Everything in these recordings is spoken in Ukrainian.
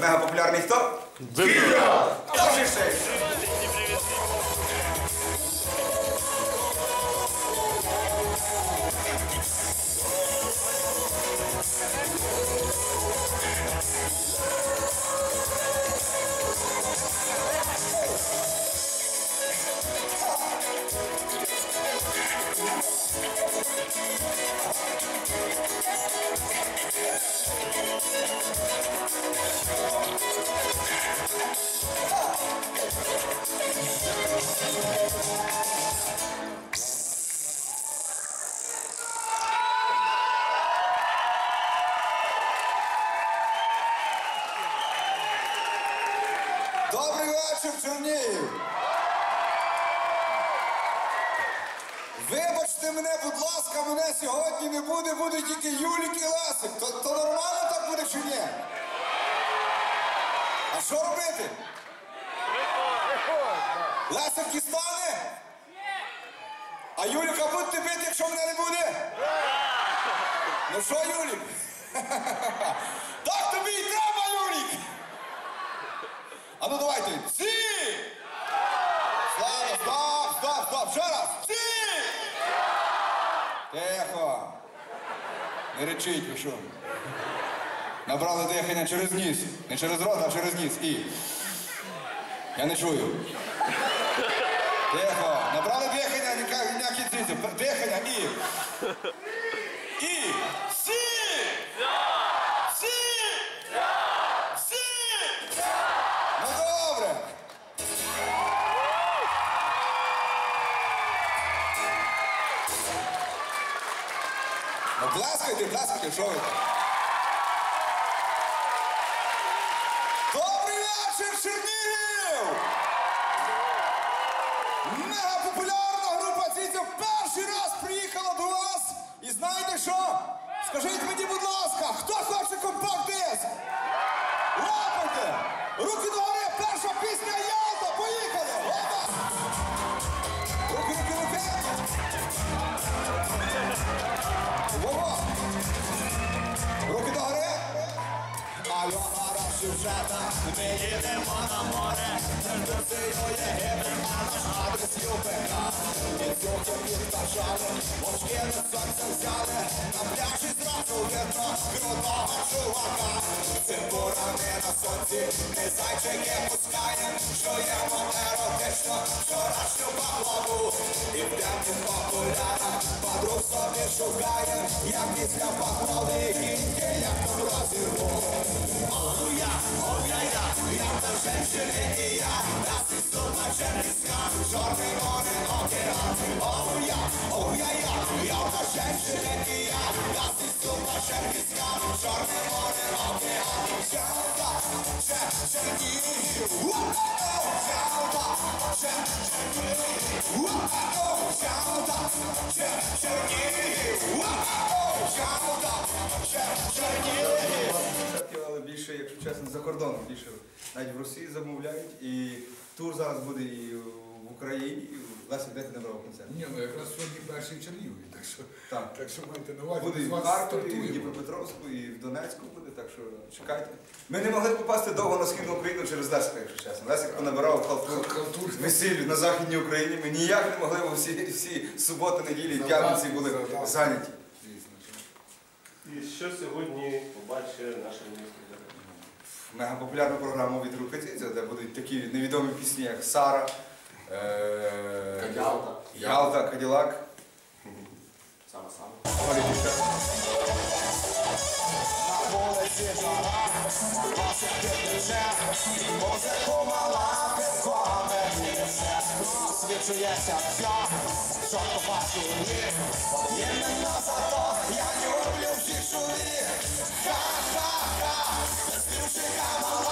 Мега популярний хто? Відео! Дуже ще. Чернігів! Вибачте мене, будь ласка, мене сьогодні не буде, буде тільки Юлік і Лесик. То, то нормально так буде чи ні? А що робити? Лесик дістане? А Юліка будете бити, якщо мене не буде? Ну що, Юлік? Так тобі і треба, Юлік! А ну давайте. Всі! Слава, стоп, стоп, стоп, ще раз. Всі! Тихо. Не речіть, ви що. Набрали дихання через ніс. Не через рот, а через ніс. І. Я не чую. Тихо. Набрали дихання, ніякі. Дихання. І. Ну Пласкайте, пласкайте, що ви? там? Добрий вечір, Чернігів! Мегапопулярна група Циця перший раз приїхала до вас. І знаєте що? Скажіть Алло, Ара, сюжета, ми їдемо на море, до синьої Єгипет, а наш адрес ЮПК. Від цього підтажали, мовчки на сонце взяли, на пляжі зразу видно крутого чувака. Цимбурами на сонці, ми зайчики пускаєм, жуємо еротично вчорашню пахлаву. І в п'яти окулярах подруг собі шукаєм, як після пахлави гінки, як там розірву. я, ja, я, я to женщины и я, якщо чесно, за кордоном. Більше навіть в Росії замовляють. І тур зараз буде і в Україні. І Леся, де ти набрав концерт? Ні, ну якраз сьогодні перший в Чернігові, так що, Так. так що майте на увазі. Буде і в Харкові, і в. Дніпропетровську, і в Донецьку буде, так що чекайте. Ми не могли попасти довго на східну Україну через Лесика, якщо чесно. Лесик понабирав халтур Халтур. весіллю на Західній Україні. Ми ніяк не могли, бо всі, всі суботи, неділі і п'ятниці були зайняті. Звісно. І що сьогодні побачить наше місто? Мега популярну програму від Рукацідзя, де будуть такі невідомі пісні, як Сара, е... Ялта. Ялта, Каділак. Саме саме. На вулиці жара, носить підтече, музику мала півкоме несе. Свічується вся, чорт побачу ні. Іменно за то я люблю всі чолі. Ха-ха-ха, співчика мала, в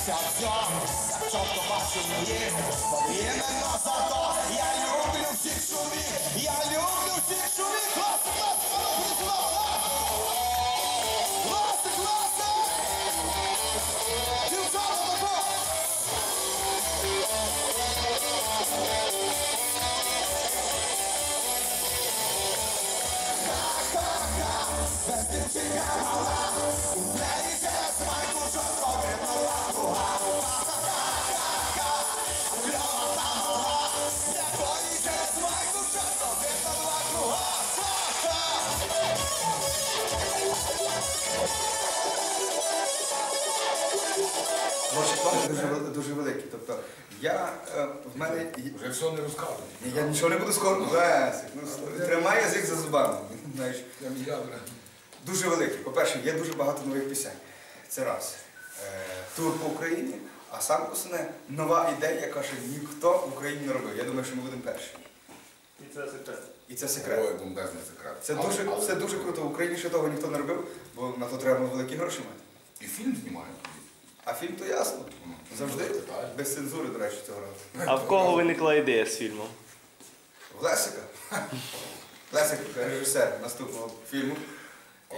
Свічується все, як чітко бачу їх, бо іменно за то я нічого не буду скоро. Лесик, ну, тримай язик за зубами. Знаєш, дуже великі. По-перше, є дуже багато нових пісень. Це раз. Е, тур по Україні, а сам основне нова ідея, яка ще ніхто в Україні не робив. Я думаю, що ми будемо перші. І це секрет. І це секрет. Ой, бомбезний секрет. Це Але- дуже, але- це дуже круто. В Україні ще того ніхто не робив, бо на то треба великі гроші мати. І фільм знімають. А фільм то ясно. Завжди. Без цензури, до речі, цього разу. А в кого виникла ідея з фільмом? Лесика. Лесик режисер наступного фільму.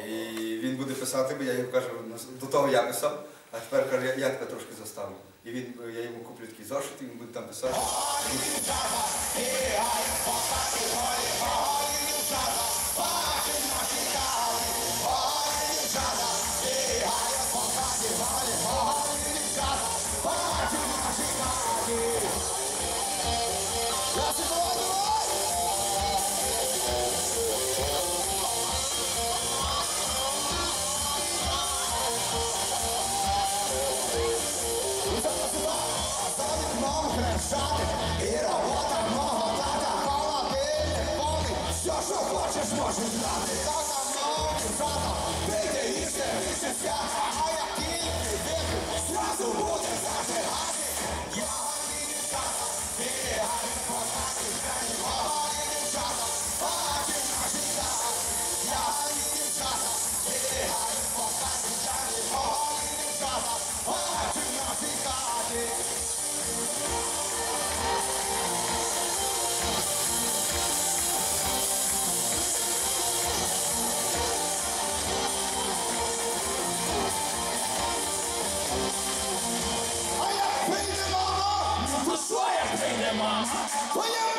І він буде писати, бо я йому кажу, «Ну, до того я писав, а тепер каже, я, тебе трошки заставлю. І він, я йому куплю такий зошит, і він буде там писати. 出来啦大傻帽不耍赖没给一些意见 як прийде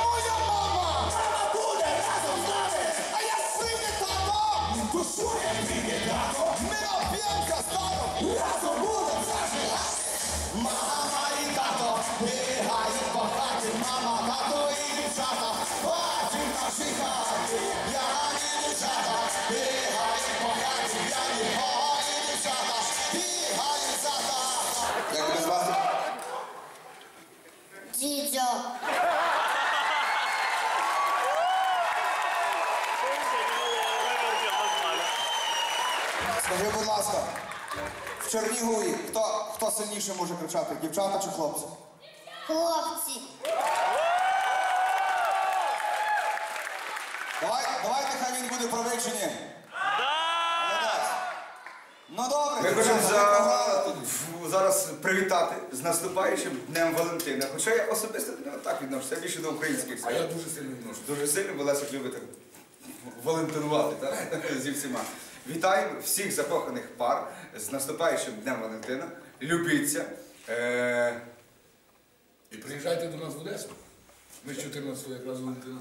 Скажи, будь ласка, в Чернігові хто, хто сильніше може кричати, дівчата чи хлопці? Хлопці. Давай, давайте хай він буде правий чи ні. Ну добре, Ми хочемо за... зараз привітати з наступаючим Днем Валентина. Хоча я особисто до нього так відношуся, більше до українських А я дуже сильно відношу. Дуже сильно, бо Лесик любить так валентинувати так? зі всіма. Вітаємо всіх закоханих пар з наступаючим Днем Валентина. Любіться. Е... І приїжджайте до нас в Одесу. Ми з 14 якраз Валентина.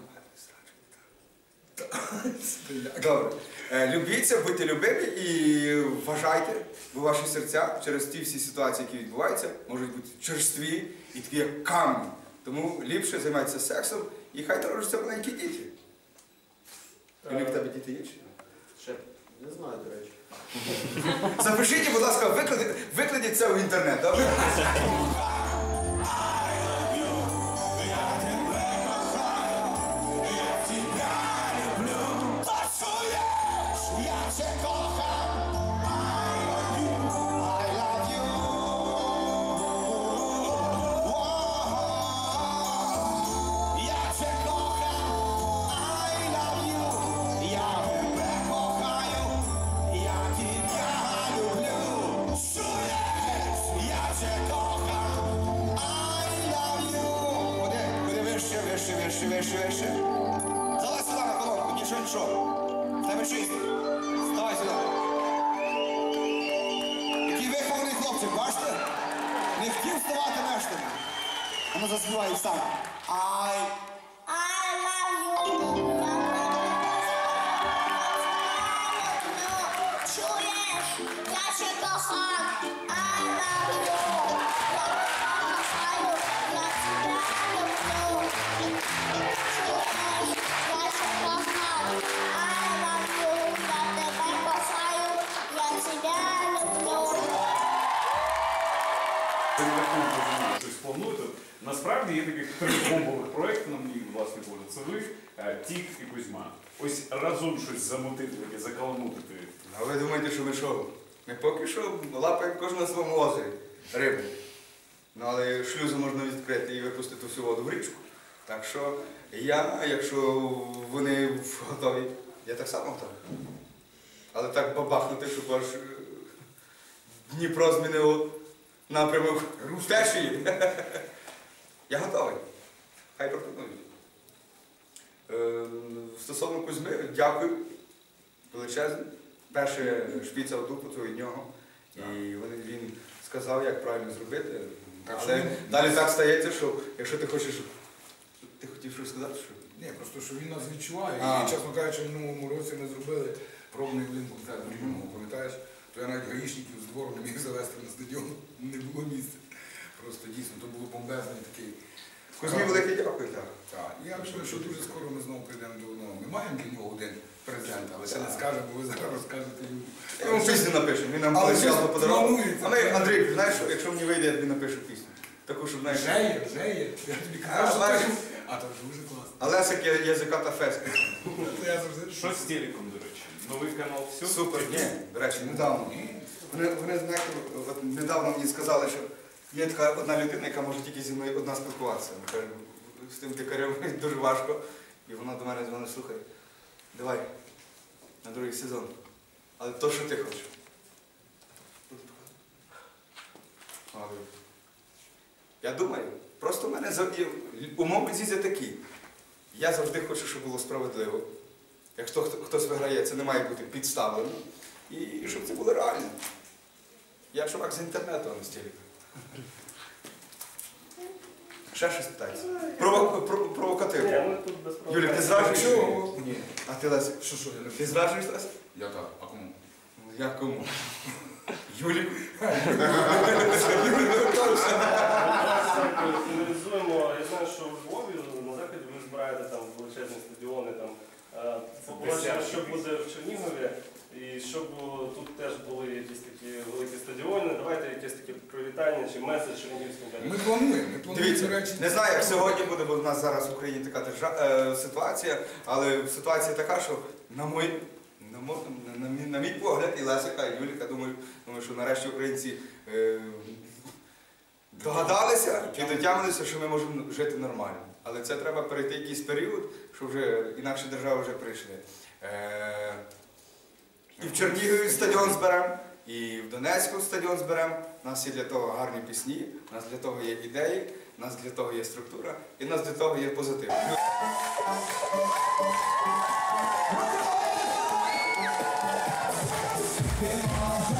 Добре. Е, Любіться, будьте любимі і вважайте, бо ваші серця через ті всі ситуації, які відбуваються, можуть бути черстві і такі як камні. Тому ліпше займайтеся сексом і хай народжуються маленькі діти. Юлік, в тебе діти є? Не знаю, до речі. Запишіть, будь ласка, викладіть, викладіть це в інтернет, добре? Не хотів вставати мешкати. А ми заспівай сам. Ай. Розумієте, щось плануєте. Насправді є таких три бомбових проекти, на мій власний погляд. Це ви, е, Тік і Кузьма. Ось разом щось замутити, таке закаламутити. А ви думаєте, що ми що? Ми поки що лапаємо кожен на своєму озері риби. Ну, але шлюзи можна відкрити і випустити всю воду в річку. Так що я, якщо вони готові, я так само готовий. Але так бабахнути, щоб аж е, Дніпро змінило напрямок в. Я готовий. Хай пропонують. Е, Стосовно Кузьми, дякую величезний. Перше шпіца в дупу це від нього. І він сказав, як правильно зробити. Так Але що він- далі так стається, що якщо ти хочеш. Ти хотів щось сказати, що? Ні, просто що він нас відчуває. А. І, чесно кажучи, в минулому році ми зробили пробний в Рівному, пам'ятаєш? То я навіть гаїшників з двору не міг завести на стадіон, не було місця. Просто дійсно, то було бомбезний такий. Кузьмі велике дякую, так. Так, я думаю, що дуже скоро ми знову прийдемо до одного. Ми маємо для нього один презент, але ще не скажемо, бо ви зараз розкажете людям. Я йому пісню напишу, він нам Але щось подарував. планується. А Андрій, знаєш, що, якщо мені вийде, я тобі напишу пісню. Таку, щоб знаєш. Вже є, вже є. Я тобі А, кажу, що так. А то дуже класно. А Лесик є язика та феска. Це я завжди. Що з телеком, до речі? Новий канал все? Супер, ні, до речі, недавно. Вони, вони знаєте, от недавно мені сказали, що є така одна людина, яка може тільки зі мною одна спілкуватися. Я кажу, З тим дикарем дуже важко. І вона до мене дзвонить, слухай, давай на другий сезон. Але то, що ти хочеш. Я думаю, просто в мене умови зізя такі. Я завжди хочу, щоб було справедливо. Якщо хто- хтось виграє, це не має бути підставлено. І щоб це було реально. Я чувак з інтернету, а не з телека. Ще щось питається. Прово- про- провокативно. Юлік, ти зраджуєш? Ні. А ти Лесик? Що, що, Ти зраджуєш Лесик? Я так, а кому? Я кому? Юлік? Фіналізуємо. Я знаю, що в Львові на заході ви збираєте там величезні стадіони. Там побачимо, що буде в Чернігові, і щоб тут теж були якісь такі великі стадіони. Давайте якесь таке привітання чи меседж чернігівським Ми плануємо, ми плануємо, Дивіться, речі. не знаю, як сьогодні буде, бо в нас зараз в Україні така держа... е, ситуація, але ситуація така, що на мой, на, мо- на, на, мій- на мій погляд, і Лесика, і Юліка, думаю, думаю, що нарешті українці е, догадалися і дотягнулися, що ми можемо жити нормально. Але це треба перейти якийсь період, що вже інакше держави вже прийшли. Е, і в Чернігові стадіон зберемо, і в Донецьку стадіон зберемо. У нас є для того гарні пісні, у нас для того є ідеї, у нас для того є структура, і у нас для того є позитив. Yeah.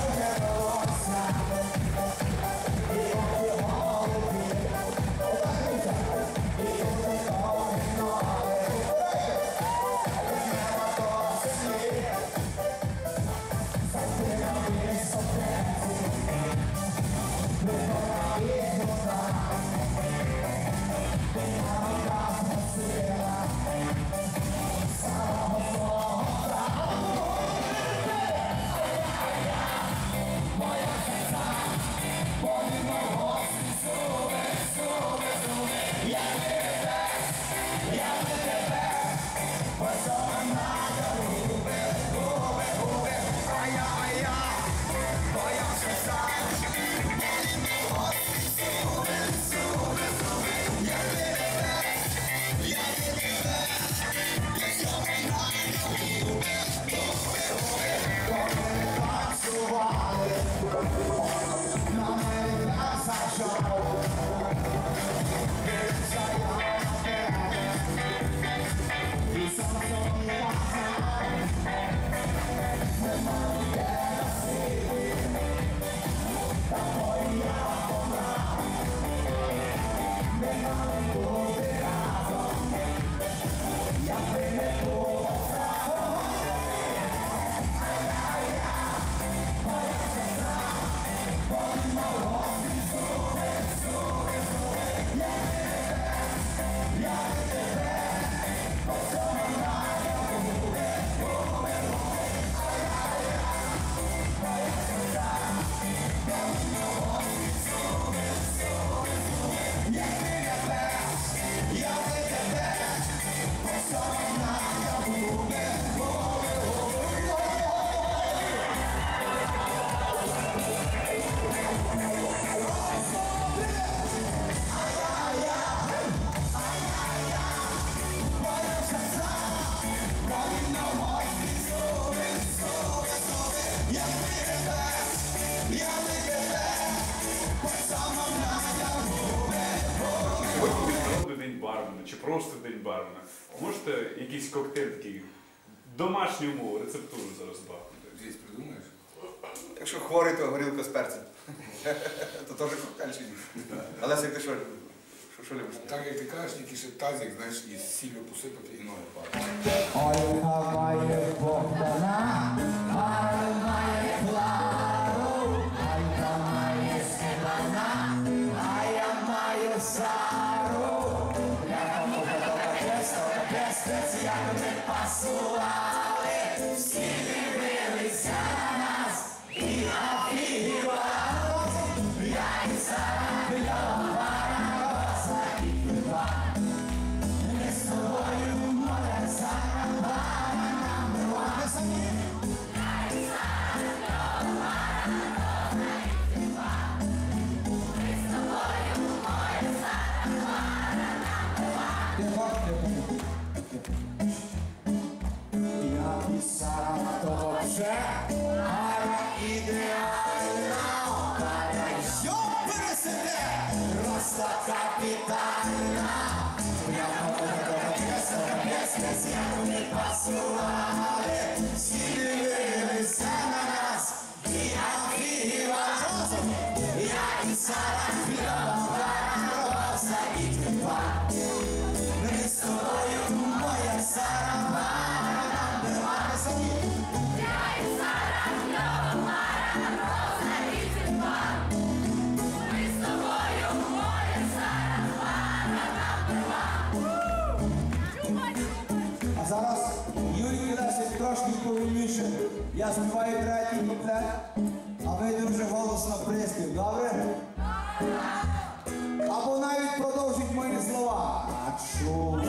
Бармена, чи просто день бармена. Можете якийсь коктейль такий домашню умови, рецептуру зараз бахнути? Здесь придумаєш? Якщо хворий, то горілка з перцем. То теж коктейль чи ні? Але як ти що? Що, любиш? Так як ти кажеш, тільки ще тазик, знаєш, із сіллю посипати і ноги падати. Ольга має Богдана, капець, спець, як ми пасували, повільніше. Я співаю третій куплет, а ви дуже голосно приспів, добре? Або навіть продовжіть мої слова. А чува,